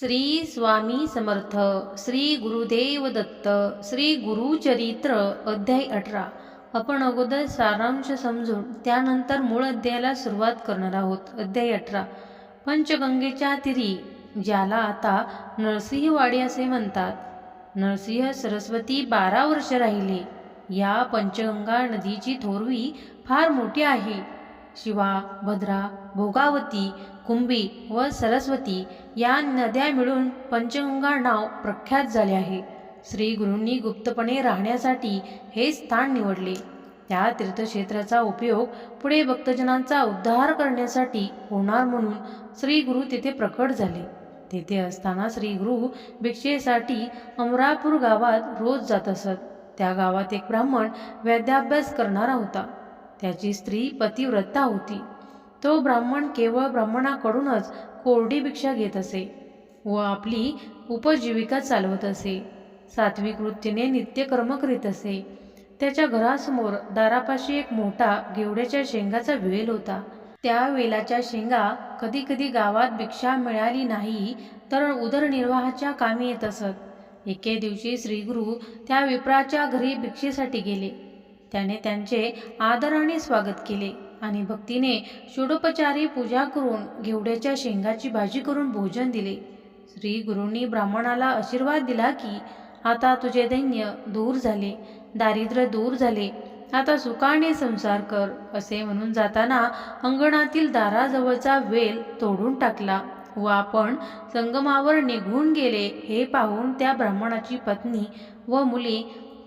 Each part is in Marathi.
श्री स्वामी समर्थ श्री गुरुदेव दत्त श्री गुरुचरित्र अध्याय अठरा. आपण अगोदर सारांश समजून त्यानंतर मूळ अध्यायाला सुरुवात करणार आहोत. अध्याय अठरा. पंचगंगेच्या तिरी ज्याला आता नरसिंहवाडी असे म्हणतात. नरसिंह सरस्वती बारा वर्ष राहिले. या पंचगंगा नदीची थोरवी फार मोठी आहे. शिवा भद्रा भोगावती कुंभी व सरस्वती या नद्या मिळून पंचगंगा नाव प्रख्यात झाले आहे. श्री गुरूंनी गुप्तपणे राहण्यासाठी हे स्थान निवडले. त्या तीर्थक्षेत्राचा उपयोग पुढे भक्तजनांचा उद्धार करण्यासाठी होणार म्हणून श्री गुरु तेथे प्रकट झाले. तेथे असताना श्री गुरु भिक्षेसाठी अमरापूर गावात रोज जात असत. त्या गावात एक ब्राह्मण वेद्याभ्यास करणारा होता. त्याची स्त्री पतिव्रता होती. तो ब्राह्मण केवळ ब्राह्मणाकडूनच कोरडी भिक्षा घेत असे व आपली उपजीविका चालवत असे. सात्विक वृत्तीने नित्यकर्म करीत असे. त्याच्या घरासमोर दारापाशी एक मोठा गेवड्याच्या शेंगाचा वेल होता. त्या वेलाच्या शेंगा कधी कधी गावात भिक्षा मिळाली नाही तर उदरनिर्वाहाच्या कामी येत असत. एके दिवशी श्रीगुरु त्या विप्राच्या घरी भिक्षेसाठी गेले. त्याने त्यांचे आदराने स्वागत केले. आणि भक्तीने षोडोपचारी पूजा करून घेवड्याच्या शेंगाची भाजी करून भोजन दिले. श्री गुरूंनी ब्राह्मणाला आशीर्वाद दिला की आता तुझे दैन्य दूर झाले दारिद्र्य दूर झाले आता सुखाने संसार कर असे म्हणून जाताना अंगणातील दाराजवळचा वेल तोडून टाकला व आपण संगमावर निघून गेले हे पाहून त्या ब्राह्मणाची पत्नी व मुले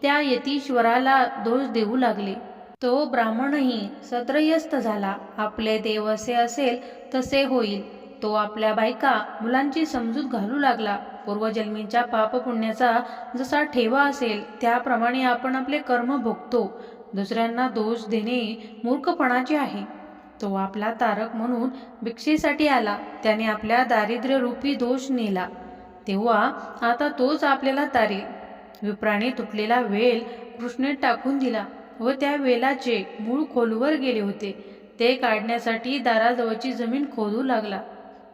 त्या यतीश्वराला दोष देऊ लागले. तो ब्राह्मणही सत्रयस्त झाला. आपले देव असे असेल तसे होईल. तो आपल्या बायका मुलांची समजूत घालू लागला. पूर्वजन्मींच्या पापपुण्याचा जसा ठेवा असेल त्याप्रमाणे आपण आपले कर्म भोगतो. दुसऱ्यांना दोष देणे मूर्खपणाचे आहे. तो आपला तारक म्हणून भिक्षेसाठी आला. त्याने आपल्या दारिद्र्यरूपी दोष नेला. तेव्हा आता तोच आपल्याला तारेल. विप्राने तुटलेला वेल कृष्णेत टाकून दिला. व त्या वेलाचे मूळ खोलवर गेले होते. ते काढण्यासाठी दाराजवळची जमीन खोदू लागला.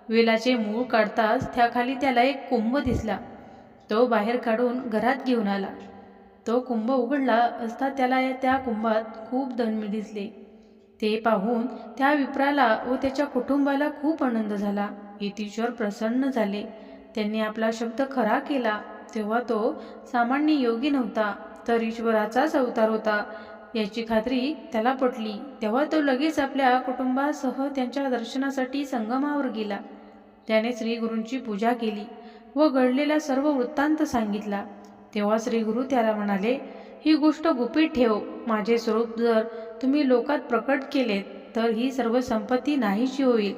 वेलाचे मूळ काढताच त्याखाली त्याला एक कुंभ दिसला. तो बाहेर काढून घरात घेऊन आला. तो कुंभ उघडला असता त्याला त्या कुंभात खूप धनमी दिसले. ते पाहून त्या विप्राला व त्याच्या कुटुंबाला खूप आनंद झाला. यतीश्वर प्रसन्न झाले. त्यांनी आपला शब्द खरा केला. तेव्हा तो सामान्य योगी नव्हता तर ईश्वराचाच अवतार होता. याची खात्री त्याला पटली. तेव्हा तो लगेच आपल्या कुटुंबासह त्यांच्या दर्शनासाठी संगमावर गेला. त्याने श्रीगुरूंची पूजा केली व घडलेला सर्व वृत्तांत सांगितला. तेव्हा श्रीगुरू त्याला म्हणाले ही गोष्ट गुपित ठेव. माझे स्वरूप जर तुम्ही लोकात प्रकट केलेत तर ही सर्व संपत्ती नाहीशी होईल.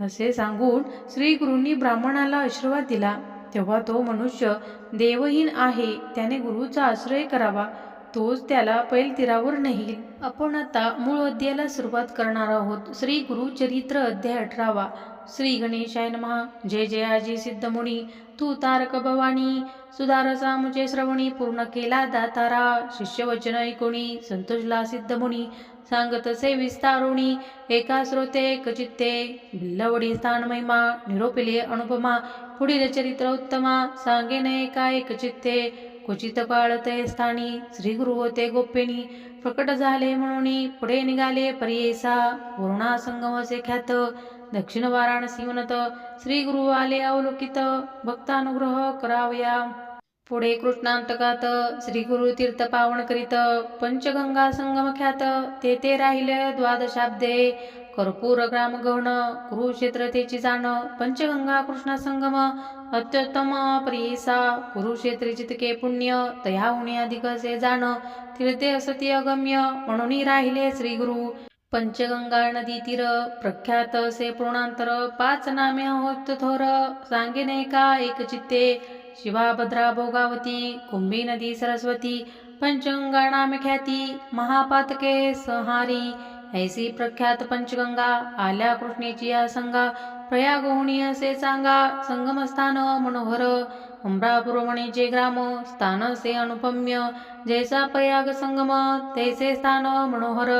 असे सांगून श्रीगुरूंनी ब्राह्मणाला आशीर्वाद दिला. तेव्हा तो मनुष्य देवहीन आहे. त्याने गुरुचा आश्रय करावा. तोच त्याला पैल तीरावर नेईल आपण आता मूळ अध्यायाला सुरुवात करणार आहोत. श्री गुरुचरित्र अध्याय अठरावा. श्री गणेशाय नमः. जय जयाजी सिद्धमुनी. तू तारक भवानी. सुधारसा मुझे श्रवणी पूर्ण केला दातारा. शिष्यवचन ऐकोणी. संतोषला सिद्धमुनी. सांगत से विस्तारुणी. एका श्रोते एक चित्ते. स्थान महिमा. निरोपिले अनुपमा. पुढील चरित्र उत्तमा. सांगेन एका एक चित्ते. क्वचित पाळते स्थानी श्री गुरु होते गोप्यनी. प्रकट झाले म्हणून पुढे निघाले परियेसा. पूर्णा संगमसे ख्यात. दक्षिण वाराणसी म्हणत श्री गुरु आले अवलोकित. भक्तानुग्रह करावया. पुढे कृष्णांतकात श्री गुरु तीर्थ पावन करीत. पंचगंगा संगम ख्यात. तेथे राहिले द्वादशाब्दे. कर्पूर ग्राम गहन कुरुक्षेत्र तेची जाण. पंचगंगा कृष्ण संगम. अत्युत्तम प्रियसा कुरुक्षेत्री चितके पुण्य तया उणे अधिक असे जाण तीर्थे असती अगम्य म्हणून राहिले श्री गुरु पंचगंगा नदी तीर प्रख्यात असे पूर्णांतर पाच नामे होत थोर नाही का एक चित्ते? शिवाभद्रा भोगावती कुंभी नदी सरस्वती पंचगंगा नामे ख्याती महापातके संहारी. ऐसी प्रख्यात पंचगंगा आल्या कृष्णेची या संगा प्रयागोहणी असे सांगा संगमस्थान मनोहर अमरापूर जे ग्राम स्थान से अनुपम्य जैसा प्रयाग संगम तैसे स्थान मनोहर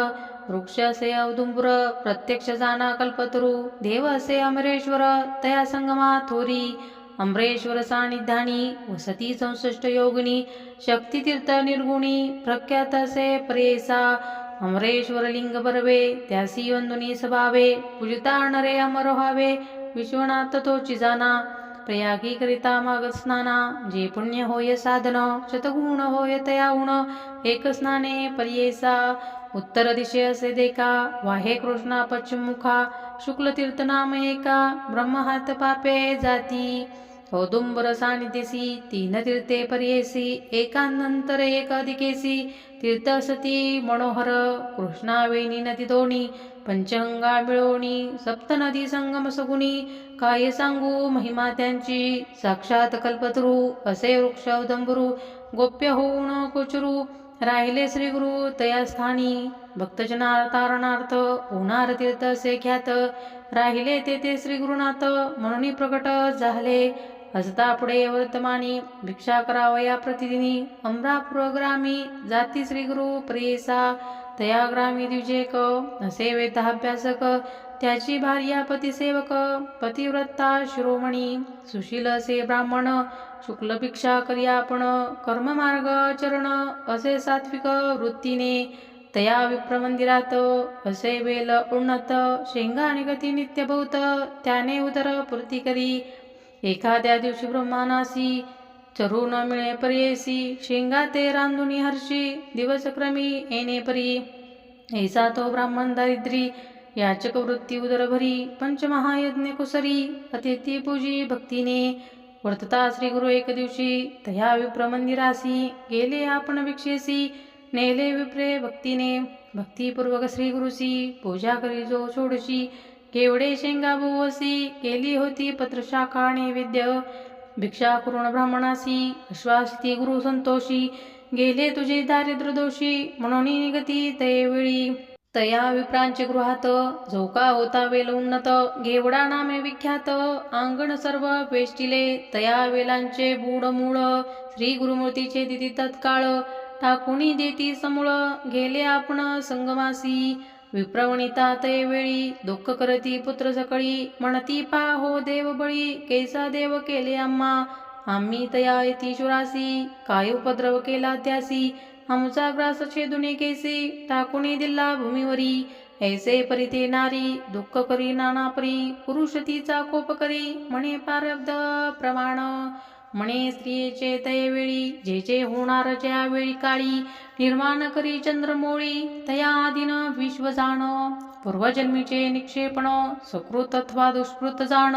वृक्ष असे औदुंबर प्रत्यक्ष जाना कल्पतरू देव असे अमरेश्वर तया संगमा थोरी अमरेश्वर सानिध्यानी वसती संसष्ट योगिनी शक्तितीर्थ निर्गुणी प्रख्यात असे प्रेसा अमरेश्वर लिंग त्यासी वंदुनी सभावे पूजिता नरे अमर व्हावे विश्वनाथ तोची जाना प्रयागी करिता मागत स्नाना जे पुण्य होय साधन शतगुण होय तया उण एक स्नाने पर्येसा उत्तर दिशे असे देखा वाहे कृष्णा पश्चिम शुक्लतीर्थनाम एका ब्रह्म हात पापे जाती। औदुंबर सानिधिसी तीन तीर्थे पर्येसी एकानंतर एक अधिकेसी तीर्थ सती मनोहर कृष्णावेणी नदी दोणी पंचगंगा मिळवणी सप्त नदी संगम सगुणी काय सांगू महिमा त्यांची साक्षात कल्पतरू असे वृक्ष औदंबरू गोप्य होऊन कोचरू राहिले श्री गुरु तया स्थानी भक्तजना तारणार्थ होणार तीर्थ असे ख्यात राहिले तेथे श्री गुरुनाथ म्हणून प्रकट झाले हसता पुढे वर्तमानी भिक्षा करावया प्रतिदिनी. अमरापूर ग्रामी जाती श्रीगुरु प्रेसा तया ग्रामी द्विजेक असे वेदाभ्यासक त्याची भार्या पतिसेवक पतिव्रता शिरोमणी सुशील असे ब्राह्मण शुक्ल भिक्षा करी आपण कर्ममार्ग चरण असे सात्विक वृत्तीने तया विप्रमंदिरात असे वेल उन्नत शेंगा आणि गती नित्यभूत त्याने उदर पूर्ती करी एखाद्या दिवशी ब्रह्मानासी चरू न मिळे पर्येसी शेंगा ते रांधुनी हर्षी दिवसक्रमी येणे परी. ऐसा तो ब्राह्मण दारिद्री याचक वृत्ती उदरभरी पंचमहायज्ञ कुसरी अतिथी पूजी भक्तीने वर्तता श्री गुरु एक दिवशी तया विप्र मंदिरासी गेले आपण भिक्षेसी नेले विप्रे भक्तीने. भक्तिपूर्वक श्री गुरुसी पूजा करी जो सोडशी केवडे शेंगा भुवसी केली होती पत्रशाखा नैवेद्य भिक्षा करून ब्राह्मणासी विश्वासती गुरु संतोषी. गेले तुझे दारिद्र दोषी म्हणून निगती तयवेळी. तया विप्रांचे गृहात झोका होता वेल उन्नत घेवडा नामे विख्यात. अंगण सर्व वेष्टिले तया वेलांचे बूड मूळ. श्री गुरुमूर्तीचे दिती तत्काळ टाकुणी देती समूळ. गेले आपण संगमासी. विप्रवणिता ते वेळी दुःख करती पुत्र सकळी म्हणती पाहो देव बळी कैसा देव केले आम्हा. आम्ही तया येती शुरासी काय उपद्रव केला त्यासी. आमचा ग्रास छेदुने कैसे टाकुने दिला भूमीवरी. ऐसे परिते नारी दुःख करी नाना परी पुरुष तिचा कोप करी म्हणे प्रारब्ध प्रमाण. म्हणे स्त्रियेचे तयवेळी जे जे होणार ज्या वेळी काळी निर्माण करी चंद्रमोळी तया आदिन विश्व जाण पूर्वजन्मीचे निक्षेपण सुकृत अथवा दुष्कृत जाण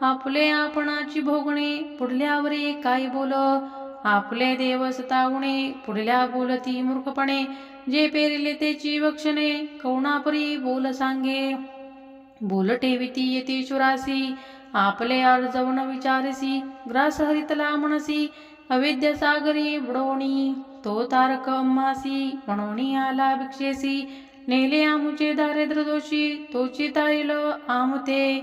आपले आपणाची भोगणे पुढल्यावरी काय बोल? आपले देव सतावणे पुढल्या बोलती मूर्खपणे जे पेरिले त्याची वक्षणे कोणापरी बोल सांगे? बोल विती येते चुरासी आपले अर्जवण विचारसी ग्रास हरितला म्हणसी अविद्यासागरी बुडवणी तो तारक अम्मासी म्हणून आला भिक्षेसी नेले आमुचे दारिद्र दोषी तोची तारील आमते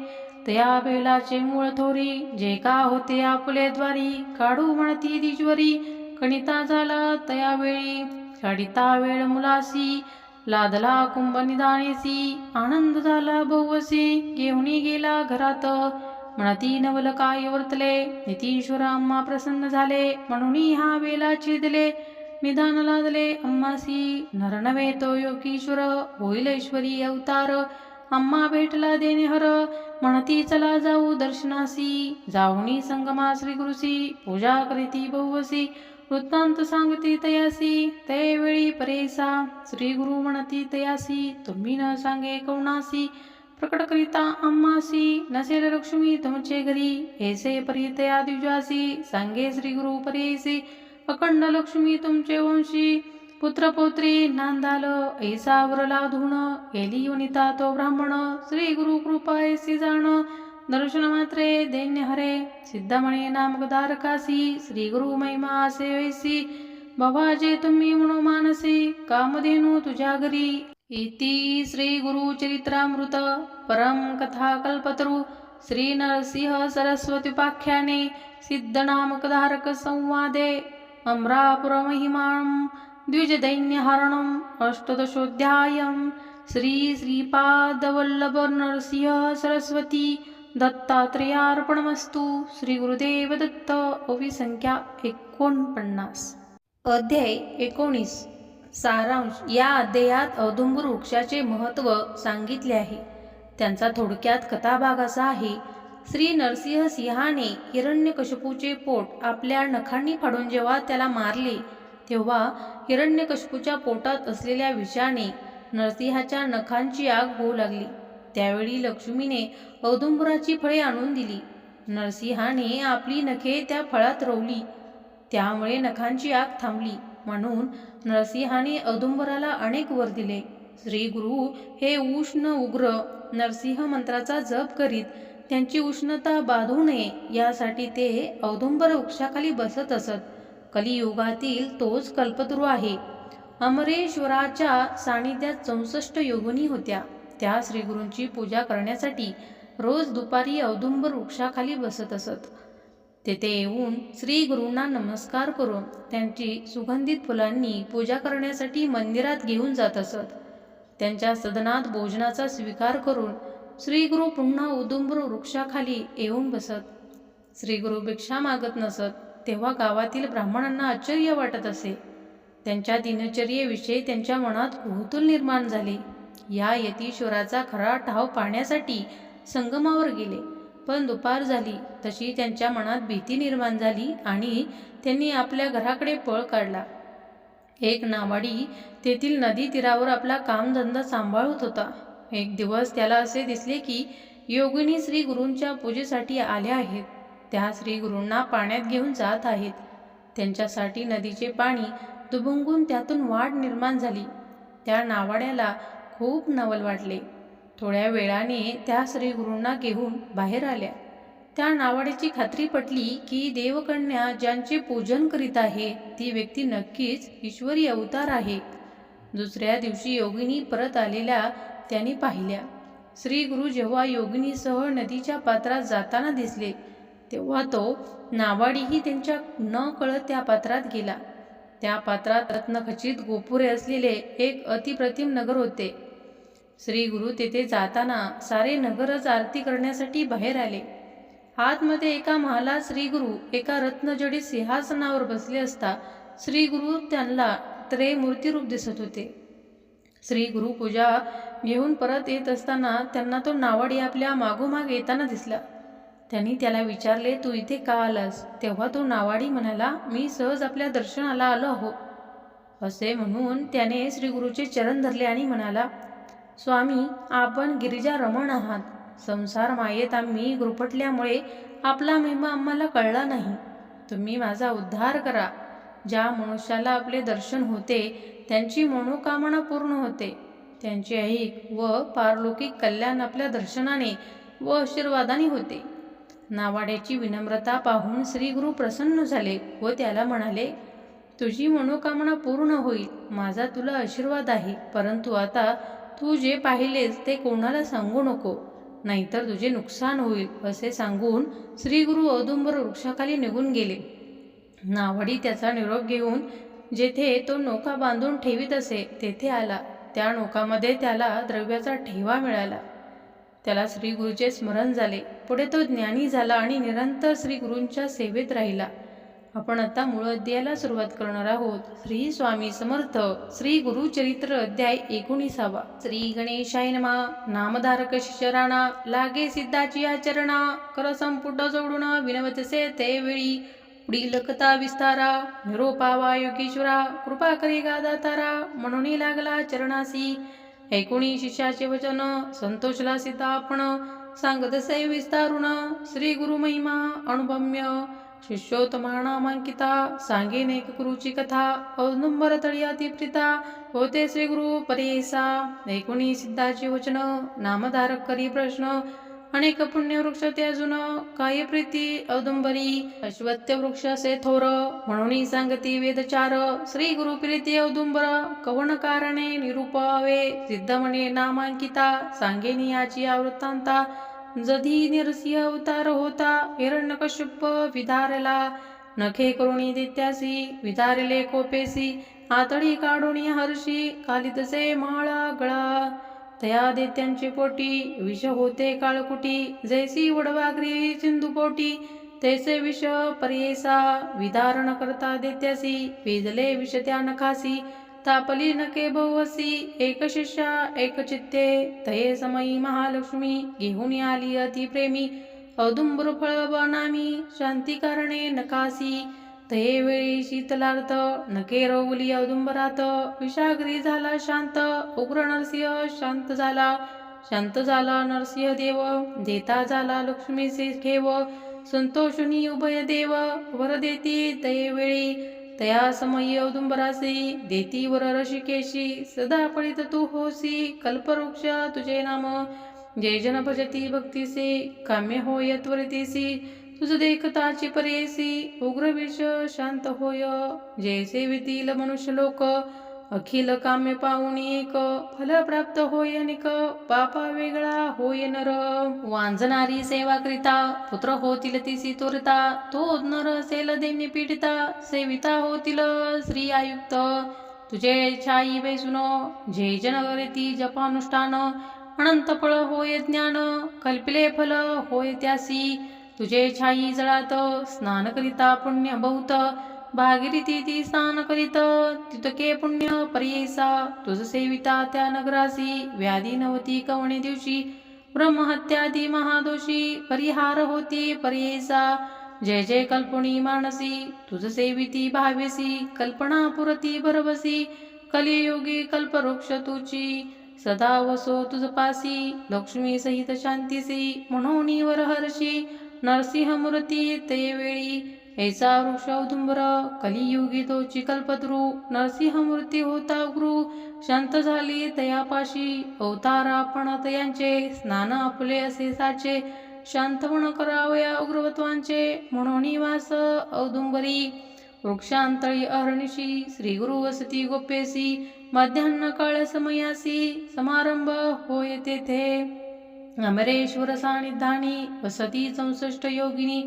तया बेलाचे मूळ थोरी जे का होते आपले द्वारी काढू म्हणती दिश्वरी कणिता झाला तया वेळी काढिता वेळ मुलासी लादला कुंभ निदानेसी आनंद झाला बहुवसी घेऊनी गेला घरात म्हणती नवल काय वर्तले नितीश्वर अम्मा प्रसन्न झाले म्हणून हा वेला चिदले निदान लादले अम्मासी नर तो योगीश्वर होईल ऐश्वरी अवतार अम्मा भेटला देणे हर म्हणती चला जाऊ दर्शनासी जाऊनी संगमा श्री गुरुसी पूजा करीती बहुवसी वृत्तांत सांगती तयासी ते वेळी परेसा श्री गुरु म्हणती तयासी तुम्ही न सांगे कौणासी प्रकट करिता आम्हासी नसेल लक्ष्मी तुमचे घरी ऐसे परितया द्विजासी सांगे श्री गुरु परेसी अखंड लक्ष्मी तुमचे वंशी पुत्र पौत्री नांदाल ऐसा वरला धुण एली वनिता तो ब्राह्मण श्री गुरु कृपा ऐसी जाण दर्शन मात्रे दैन्य हरे सिद्धमणी नामकदारकासी श्री गुरु महिमा असे वैसी बाबाजे तुम्ही म्हणू मानसी कामधेनू तुझ्या घरी इति श्री गुरु चरित्रामृत परम कथा कल्पतरू श्री नरसिंह सरस्वती उपाख्याने धारक संवादे द्विजदैन्यहरणम् अष्टदशोऽध्यायं श्री श्रीपादवल्लभ नरसिंह सरस्वती दत्तात्रेयार्पणमस्तू श्री गुरुदेव दत्त ओवी संख्या एकोणपन्नास। अध्याय एकोणीस। सारांश या अध्यायात औदुंबर वृक्षाचे महत्त्व सांगितले आहे. त्यांचा थोडक्यात कथाभाग असा आहे श्री नरसिंह सिंहाने हिरण्यकशपूचे पोट आपल्या नखांनी फाडून जेव्हा त्याला मारले तेव्हा हिरण्यकशपूच्या पोटात असलेल्या विषाने नरसिंहाच्या नखांची आग होऊ लागली. त्यावेळी लक्ष्मीने औदुंबराची फळे आणून दिली. नरसिंहाने आपली नखे त्या फळात रोवली. त्यामुळे नखांची आग थांबली. म्हणून नरसिंहाने औदुंबराला अनेक वर दिले. श्री गुरु हे उष्ण उग्र नरसिंह मंत्राचा जप करीत त्यांची उष्णता बाधू नये यासाठी ते औदुंबर वृक्षाखाली बसत असत. कलियुगातील तोच कल्पद्रू आहे. अमरेश्वराच्या सानिध्यात चौसष्ट योगिनी होत्या. त्या श्रीगुरूंची पूजा करण्यासाठी रोज दुपारी औदुंबर वृक्षाखाली बसत असत. तेथे येऊन श्री गुरूंना नमस्कार करून त्यांची सुगंधित फुलांनी पूजा करण्यासाठी मंदिरात घेऊन जात असत. त्यांच्या सदनात भोजनाचा स्वीकार करून श्रीगुरु पुन्हा उदुंबर वृक्षाखाली येऊन बसत. श्रीगुरु भिक्षा मागत नसत तेव्हा गावातील ब्राह्मणांना आश्चर्य वाटत असे. त्यांच्या दिनचर्येविषयी त्यांच्या मनात कुहतूल निर्माण झाले. या यतीश्वराचा खरा ठाव पाहण्यासाठी संगमावर गेले. पण दुपार झाली. तशी त्यांच्या मनात भीती निर्माण झाली आणि त्यांनी आपल्या घराकडे पळ काढला. एक नावाडी तेथील नदी तीरावर आपला कामधंदा सांभाळत होता. एक दिवस त्याला असे दिसले की योगिनी श्री गुरूंच्या पूजेसाठी आल्या आहेत. त्या श्री गुरूंना पाण्यात घेऊन जात आहेत. त्यांच्यासाठी नदीचे पाणी दुभंगून त्यातून वाढ निर्माण झाली. त्या नावाड्याला खूप नवल वाटले. थोड्या वेळाने त्या श्री गुरूंना घेऊन बाहेर आल्या. त्या नावाड्याची खात्री पटली की देवकन्या ज्यांचे पूजन करीत आहे ती व्यक्ती नक्कीच ईश्वरी अवतार आहे. दुसऱ्या दिवशी योगिनी परत आलेल्या त्यांनी पाहिल्या. श्री गुरु जेव्हा योगिनीसह नदीच्या पात्रात जाताना दिसले तेव्हा तो नावाडीही त्यांच्या न कळत त्या पात्रात गेला. त्या पात्रात रत्नखचित गोपुरे असलेले एक अतिप्रतिम नगर होते. श्री गुरु तेथे जाताना सारे नगरच आरती करण्यासाठी बाहेर आले. आतमध्ये एका महाला श्री गुरु एका रत्नजडित सिंहासनावर बसले असता श्री गुरु त्यांना त्रे मूर्तिरूप दिसत होते. श्री गुरु पूजा घेऊन परत येत असताना त्यांना तो नावाडी आपल्या मागोमाग येताना दिसला. त्यांनी त्याला विचारले तू इथे का आलास? तेव्हा तो नावाडी म्हणाला मी सहज आपल्या दर्शनाला आलो आहो. असे म्हणून त्याने श्री गुरुचे चरण धरले आणि म्हणाला स्वामी आपण गिरिजा रमण आहात. संसार मायेत आम्ही गुरफटल्यामुळे आपला महिमा आम्हाला कळला नाही. तुम्ही माझा उद्धार करा. ज्या मनुष्याला आपले दर्शन होते त्यांची मनोकामना पूर्ण होते. त्यांची ऐक व पारलौकिक कल्याण आपल्या दर्शनाने व आशीर्वादाने होते. नावाड्याची विनम्रता पाहून श्री गुरु प्रसन्न झाले व त्याला म्हणाले तुझी मनोकामना पूर्ण होईल. माझा तुला आशीर्वाद आहे. परंतु आता तू जे पाहिलेस ते कोणाला सांगू नको नाहीतर तुझे नुकसान होईल असे सांगून श्रीगुरु औदुंबर वृक्षाखाली निघून गेले. नावडी त्याचा निरोप घेऊन जेथे तो नौका बांधून ठेवीत असे तेथे आला. त्या नौकामध्ये त्याला द्रव्याचा ठेवा मिळाला. त्याला श्रीगुरूचे स्मरण झाले. पुढे तो ज्ञानी झाला आणि निरंतर श्रीगुरूंच्या सेवेत राहिला. आपण आता मूळ अध्यायाला सुरुवात करणार आहोत. श्री स्वामी समर्थ श्री गुरुचरित्र अध्याय एकोणीसावा. श्री गणेशाय नमा. नामधारक शिशराणा लागे सिद्धाची आचरणा. कर संपुट जोडून विनवतसे ते वेळी. पुढील कथा विस्तारा. निरोपावा योगेश्वरा. कृपा करी गादातारा म्हणून लागला चरणासी. ऐकुणी शिष्याचे वचन. संतोषला सीता आपण. सांगतसे विस्तारुण. श्री गुरु महिमा अनुभम्य शिष्योत्तमा नामांकिता गुरुची कथा औदुंबर तळियाती होते श्री गुरु परेसा नैकुणी सिद्धाची वचन नामधारक करी प्रश्न अनेक पुण्यवृक्ष ते अजून काय प्रीती औदुंबरी अश्वत्य वृक्ष असे थोर म्हणून सांगती वेदचार श्री गुरु प्रीती औदुंबर कवन कारणे निरूपावे सिद्धमणे नामांकिता सांगेनी याची आवृत्तांता जधी निरसिंह अवतार होता हिरण्यकश्यप विधारला. नखे करुणी दित्यासी विधारले कोपेसी. आतडी काढुणी हर्षी कालितसे माळा गळा. तया देत्यांचे पोटी विष होते काळकुटी. जैसी वडवागरी चिंदू पोटी तैसे विष पर्येसा. विधारण करता देत्यासी वेदले विष त्या नखासी. तापली नके बहुवसी एक शिष्या एक चित्ते। तये समयी महालक्ष्मी घेऊन आली अति प्रेमी औदुंबर फळ बनामी शांती कारणे नकासी। तये वेळी शीतलार्थ नके रोवली औदुंबरात। विषाग्री झाला शांत उग्र नरसिंह शांत झाला। शांत झाला नरसिंह देव देता झाला लक्ष्मीचे ठेव। संतोषुनी उभय देव वर देती तये वेळी तया समयी औदुंबरासी देती वर ऋषिकेशी सदा फळित तू होसी कल्पवृक्ष तुझे नाम। जय जन भजती भक्तीसी काम्य होय त्वरितीसी तुझ देखताची परेसी उग्र शांत होय। जय सेवितील मनुष्य लोक अखिल काम्य पाहुण एक फल प्राप्त होय निक पापा वेगळा होय नर. वांजणारी सेवा करिता पुत्र होतील तिसी तोरता तो नर सेल दैन्य पीडिता सेविता होतील श्री आयुक्त. तुझे छाई बेसुनो जे जन करीती जपानुष्ठान अनंत फळ होय ज्ञान कल्पिले फल होय त्यासी. तुझे छाई जळात स्नान करिता पुण्य बहुत भागीरथी ती स्नान करीत तितके पुण्य पर्येसा तुझ सेविता त्या नगरासी व्याधी नवती कवणे दिवशी ब्रह्महत्यादी महादोषी परिहार होती पर्येसा जय जय कल्पणी मानसी तुझ सेविती भावेसी कल्पना पुरती भरवसी कलियुगी कल्पवृक्ष तुची सदा वसो तुझ पासी लक्ष्मी सहित शांतीसी म्हणून वर हर्षी नरसिंह मूर्ती ते वेळी ऐसा वृक्ष औदुंबर कलियुगी तो कल्पद्रू नरसिंह मूर्ती होता गुरु शांत झाली तयापाशी अवतार आपण तयांचे स्नान आपले असे साचे शांतवण करावया उग्रवत्वांचे म्हणून वास औदुंबरी वृक्षांतळी अहर्निशी श्री गुरु वसती गोप्येसी मध्यान्न काळ समयासी समारंभ होय तेथे. अमरेश्वर सानिधानी वसती चौसष्ट योगिनी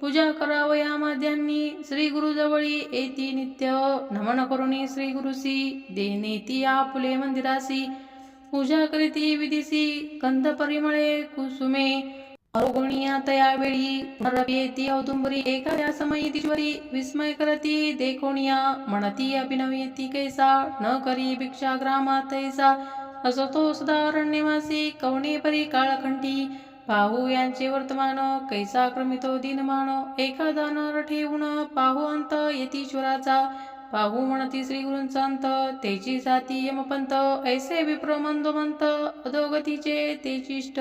पूजा करावया माध्यांनी श्री गुरुजवळी येती नित्य. नमन करुणी श्री गुरुसी देनेती आपुले मंदिरासी. पूजा करीती विधीसी. कंद परिमळे कुसुमे. अवगुणिया तया वेळी पुनरपी औदुंबरी. एखाद्या समयी तिश्वरी विस्मय करती देखोनिया म्हणती अभिनवयती कैसा. न करी भिक्षा ग्रामात तैसा. असतो सदारण्यवासी. कवणे परी काळखंडी. पाहू यांचे वर्तमान कैसा क्रमितो दिनमान एखादा नर ठेवून पाहू अंत यतीश्वराचा पाहू म्हणती श्री गुरूंचा अंत तेची जाती यमपंत ऐसे विप्र मंदोमंत अधोगतीचे तेचिष्ट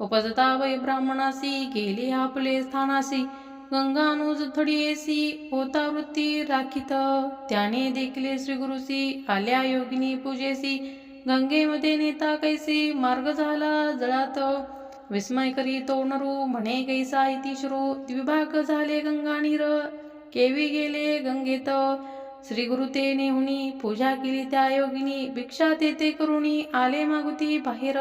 उपजता वै ब्राह्मणासी गेली आपले स्थानासी. गंगानुज थडीयेसी होता वृत्ती राखीत. त्याने देखले श्री गुरुसी आल्या योगिनी पूजेसी. गंगेमध्ये नेता कैसी मार्ग झाला जळात. विस्मय करी तो नरू म्हणे कैसा इति द्विभाग झाले गंगा केवी गेले गंगेत। श्री गुरु ते नेहुनी पूजा केली त्या योगिनी भिक्षा तेथे करुणी आले मागुती बाहेर।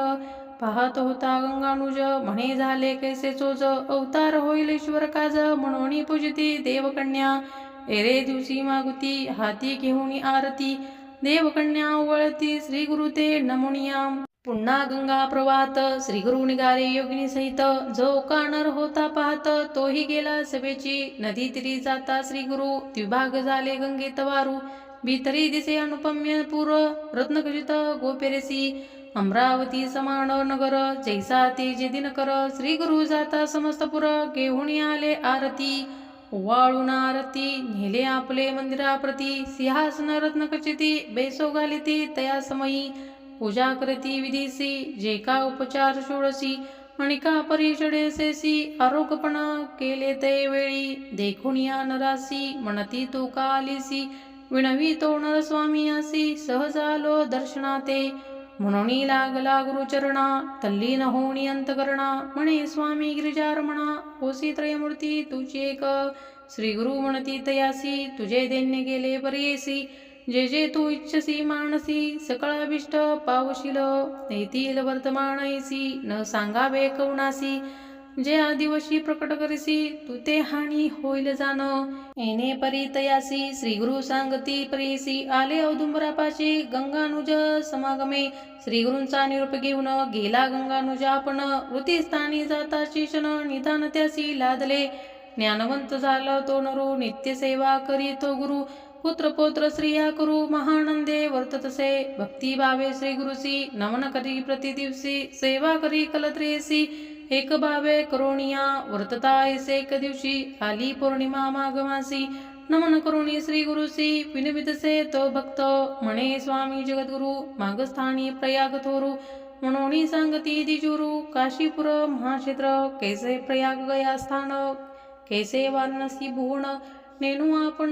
पाहत होता गंगानुज म्हणे झाले कैसे चोज अवतार होईल ईश्वर काज म्हणून पूजती देवकन्या। एरे दिवशी मागुती हाती घेऊन आरती देवकन्या वळती श्री गुरु ते नमुनिया। पुन्हा गंगा प्रवाहत श्री निघाले योगिनी सहित. जो कानर होता पाहत तोही गेला सभेची. नदी तिरी जाता श्रीगुरु द्विभाग झाले गंगेत वारू भीतरी दिसे अनुपम्य पूर रत्नखचित गोपेरेसी. अमरावती समान नगर जैसा ते जे दिनकर. श्रीगुरु जाता जाता समस्तपुर घेऊन आले आरती. वाळून आरती नेले आपले मंदिराप्रती. सिंहासन रत्नखचिती बेसो घालिती तया समयी पूजा करती विधीसी जे का उपचार षोडसी मणिका परिषडेसेसी आरोग्यपणा केले ते वेळी देखून या नरासी म्हणती तू का आलीसी विणवी तो नर स्वामी असी सहज आलो दर्शनाते. म्हणून लागला गुरुचरणा तल्लीन होणी अंतकरणा. म्हणे स्वामी गिरिजारमणा होसी त्रयमूर्ती तुझी एक. श्री गुरु म्हणती तयासी तुझे दैन्य गेले पर्येसी जे जे तू इच्छसी मानसी सकळाभिष्ट पावशील येतील वर्तमान ऐसी न सांगावे कौणासी जे आदिवशी प्रकट करीसी तू ते हानी होईल जाण. येणे परितयासी श्री गुरु सांगती परीसी आले औदुंबरापाशी गंगानुज समागमे. श्री गुरूंचा निरोप घेऊन गेला गंगानुजा आपण. वृत्तीस्थानी जाताची क्षण निधान त्यासी लादले. ज्ञानवंत झाला तो नरू नित्यसेवा करी तो गुरु. पुत्र पौत्र स्त्रिया करू महानंदे वर्ततसे। भक्ती भावे श्री गुरुसी नमन करी प्रतिदिवसी सेवा करी कलत्रेसी एक भावे करोणिया वर्तता ऐसे एक दिवशी आली पौर्णिमा माघमासी। नमन करुणी श्री गुरुसी विनवितसे तो भक्त। म्हणे स्वामी जगद्गुरु मागस्थानी प्रयाग थोरू। म्हणून सांगती दिजुरू काशीपुर महाक्षेत्र कैसे प्रयाग गया स्थान कैसे वाराणसी भुवन नेनू आपण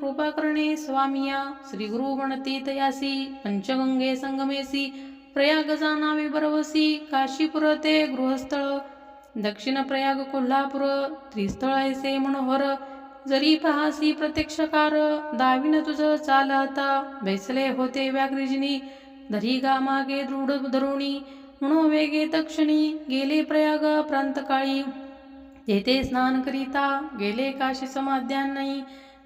कृपा करणे स्वामिया। श्री गुरु म्हणती तयासी पंचगंगे संगमेसी प्रयाग जाणावे बरवसी काशीपुर ते गृहस्थळ। दक्षिण प्रयाग कोल्हापूर त्रिस्थळ ऐसे मनोहर। जरी पहासी प्रत्यक्षकार दाविन तुझ चालता बैसले होते व्याघ्रिजिनी धरी गामागे दृढ धरुणी। म्हणून वेगे तक्षणी गेले प्रयाग प्रांतकाळी। येथे स्नान करिता गेले काशी समाध्यान्नई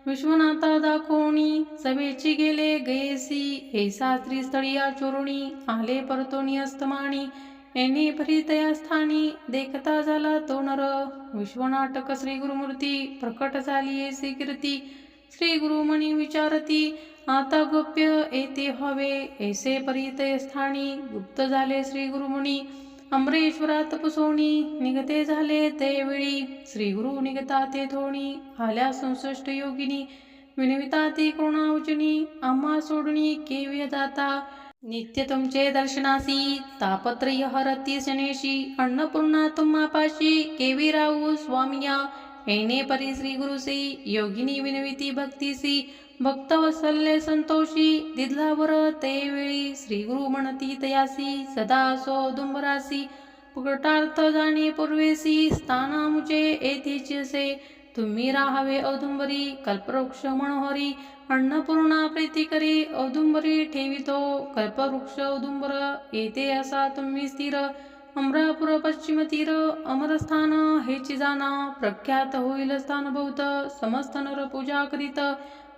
विश्वनाथा दाखवणी सभेची गेले गयेसी ऐसा त्रिस्थळीया चोरुणी आले परतोणी अस्तमाणी येणे भरितया स्थानी देखता झाला तो नर. विश्वनाटक श्री गुरुमूर्ती प्रकट झाली ऐसी कीर्ती श्री गुरुमणी विचारती आता गोप्य येते हवे ऐसे परितय स्थानी गुप्त झाले श्री गुरुमणी अमरेश्वरात पुसोणी निघते झाले ते वेळी. श्री गुरु निघता ते थोणी आल्या संसष्ट योगिनी. विनविता ते कोणा आम्हा सोडणी केव्य जाता नित्य तुमचे दर्शनासी तापत्रय हरती शनेशी. अन्नपूर्णा तुम्हापाशी केवी राहू स्वामिया. येणे परी श्री गुरुसी योगिनी विनविती भक्तीसी. भक्त वसल्ले संतोषी दिदलावर ते वेळी श्री गुरु म्हणती तयासी सदा सोदुंबरासी प्रकटार्थ जाणे पूर्वेसी स्थानामुचे येथेचे असे तुम्ही राहावे औदुंबरी कल्पवृक्ष मनोहरी अन्नपूर्णा प्रीती करी औदुंबरी ठेवितो कल्पवृक्ष औदुंबर येथे असा तुम्ही स्थिर अमरापुर पश्चिम तीर अमरस्थान हेची जाना प्रख्यात होईल स्थान समस्त नर पूजा करीत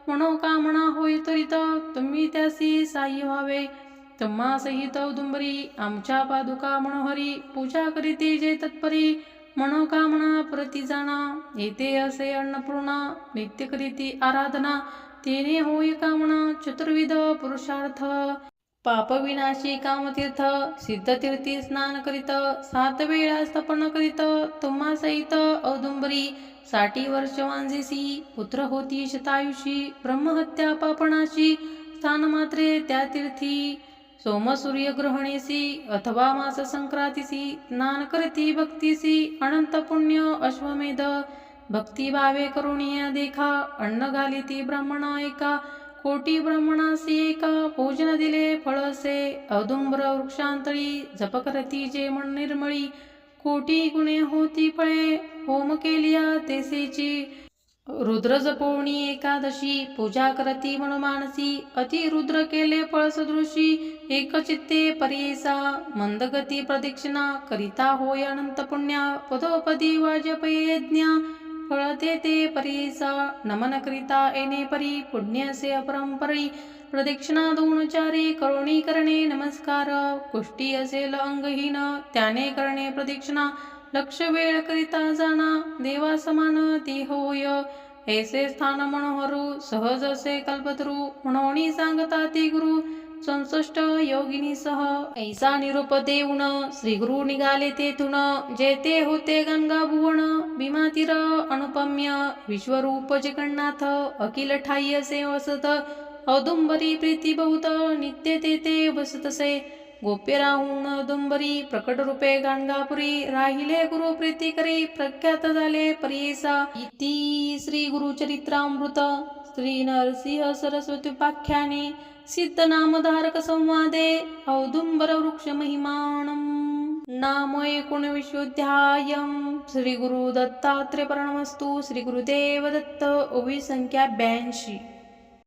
मनोकामना होई त्वरित तुम्ही त्यासी साई व्हावे. तुम्हा सहित औदुंबरी आमच्या पादुका मनोहरी पूजा करीते जे तत्परी. मनोकामना प्रति जाणा येते असे अन्नपूर्णा नित्य करीती आराधना. तेने होई कामना चतुर्विध पुरुषार्थ. पापविनाशी कामतीर्थ सिद्धतीर्थी स्नान करीत सात वेळा स्तपन करीत तुम्हा सहित औदुंबरी साठी वर्ष वांझेसी पुत्र होती शतायुषी ब्रह्महत्या पापणाशी स्थान मात्रे त्या तीर्थी सोमसूर्य ग्रहणेसी अथवा मास संक्रांतीसी स्नान करती भक्तीसी अनंत पुण्य अश्वमेध भक्ती भावे करुणिया देखा अन्न घालिती ब्राह्मणा एका कोटी ब्राह्मणासी एका भोजन दिले फळसे औदुंबर वृक्षांतळी जप करती जे मन निर्मळी कोटी गुणे होती फळे होम केलिया तेसेची. रुद्र जपवणी एकादशी पूजा करती मनमानसी अति रुद्र केले फळसदृशी एकचित्ते परियेसा मंदगती प्रदक्षिणा करिता होय अनंत पुण्या पदोपदी वाजपयज्ञा फळते ते परियेसा नमन करिता येणे परी पुण्यसे अपरंपरी प्रदक्षिणा दोनचारी करुणी करणे नमस्कार कुष्टी असेल अंगहीन त्याने करणे प्रदक्षिणा लक्ष वेळ करिता जाणा देवा समान ती होय ऐसे स्थान मनोहरू सहज असे कल्पतरू म्हणोणी सांगता ती गुरु संसष्ट योगिनी सह. ऐसा निरूप देऊन श्री गुरु निघाले तेथून जेते होते गंगा भुवन भीमातीर अनुपम्य विश्वरूप जगन्नाथ अखिल ठाई असे वसत औदुंबरी प्रीती बहुत नित्य तेथे वसतसे. गोप्य दुंबरी प्रकट रूपे गाणगापुरी राहिले गुरु प्रीती करी प्रख्यात झाले परियेसा इति श्री गुरुचरित्रामृत श्री नरसिंह सरस्वती उपाख्याने सिद्ध नामधारक संवादे औदुंबर वृक्ष महिमानम. नाम एकोणविशोध्यायम श्री गुरु दत्तात्रय प्रणमस्तु श्री गुरुदेव दत्त ओवी संख्या ब्याऐंशी.